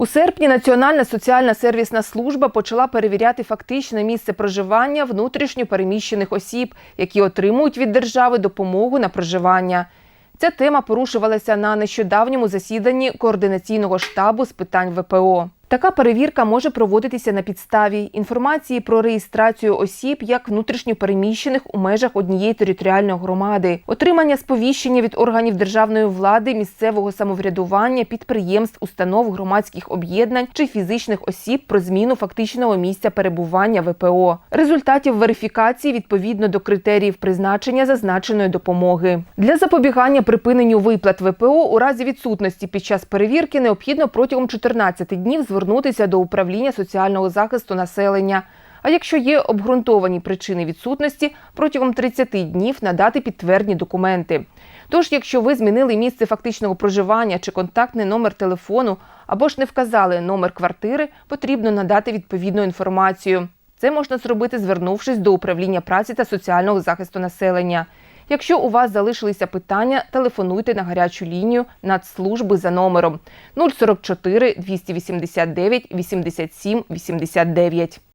У серпні Національна соціальна сервісна служба почала перевіряти фактичне місце проживання внутрішньо переміщених осіб, які отримують від держави допомогу на проживання. Ця тема порушувалася на нещодавньому засіданні координаційного штабу з питань ВПО. Така перевірка може проводитися на підставі інформації про реєстрацію осіб як внутрішньо переміщених у межах однієї територіальної громади, отримання сповіщення від органів державної влади, місцевого самоврядування, підприємств, установ, громадських об'єднань чи фізичних осіб про зміну фактичного місця перебування ВПО, результатів верифікації відповідно до критеріїв призначення зазначеної допомоги. Для запобігання припиненню виплат ВПО у разі відсутності під час перевірки необхідно протягом 14 днів звернутися до управління соціального захисту населення. А якщо є обґрунтовані причини відсутності, протягом 30 днів надати підтвердні документи. Тож, якщо ви змінили місце фактичного проживання чи контактний номер телефону, або ж не вказали номер квартири, потрібно надати відповідну інформацію. Це можна зробити, звернувшись до управління праці та соціального захисту населення. Якщо у вас залишилися питання, телефонуйте на гарячу лінію Нацслужби за номером 044 289 87 89.